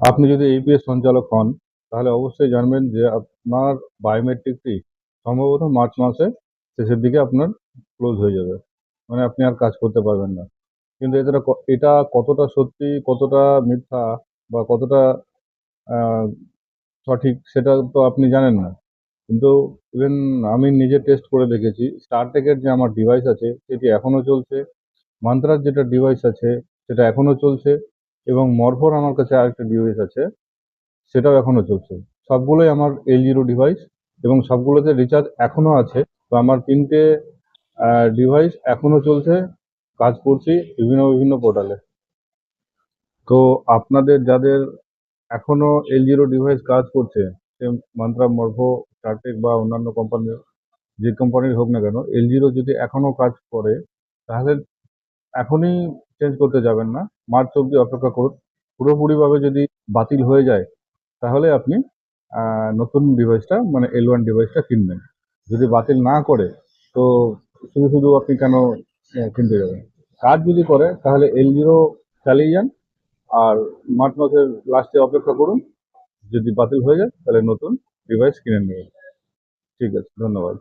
আপনি যদি ইপিএস সঞ্চালক হন, তাহলে অবশ্যই জানবেন যে আপনার বায়োমেট্রিকটি সম্ভবত মার্চ মাসে শেষের দিকে আপনার ক্লোজ হয়ে যাবে। মানে আপনি আর কাজ করতে পারবেন না। কিন্তু এটা এটা কতটা সত্যি, কতটা মিথ্যা বা কতটা সঠিক সেটা তো আপনি জানেন না। কিন্তু ইভেন আমি নিজে টেস্ট করে দেখেছি স্টারটেকের যে আমার ডিভাইস আছে, সেটি এখনও চলছে। মান্ত্রার যেটা ডিভাইস আছে, সেটা এখনও চলছে। এবং মরফোর আমার কাছে আরেকটা ডিভাইস আছে, সেটাও এখনও চলছে। সবগুলোই আমার এল জিরো ডিভাইস এবং সবগুলোতে রিচার্জ এখনও আছে। তো আমার তিনটে ডিভাইস এখনও চলছে, কাজ করছি বিভিন্ন বিভিন্ন পোর্টালে তো আপনাদের যাদের এখনও এল জিরো ডিভাইস কাজ করছে, সে মান্ত্রা মর্ভো স্টারটেক বা অন্যান্য কোম্পানির যে কোম্পানির হোক না কেন এল জিরো যদি এখনও কাজ করে, তাহলে এখনই চেঞ্জ করতে যাবেন না। মার্চ অব্দি অপেক্ষা করুন। পুরোপুরিভাবে যদি বাতিল হয়ে যায়, তাহলে আপনি নতুন ডিভাইসটা মানে এল ওয়ান ডিভাইসটা কিনবেন। যদি বাতিল না করে, তো শুধু শুধু আপনি কেন কিনতে যাবেন? কাজ যদি করে, তাহলে এল জিরো চালিয়ে যান। আর মার্চ মাসের লাস্টে অপেক্ষা করুন। যদি বাতিল হয়ে যায়, তাহলে নতুন ডিভাইস কিনে নেবেন। ঠিক আছে, ধন্যবাদ।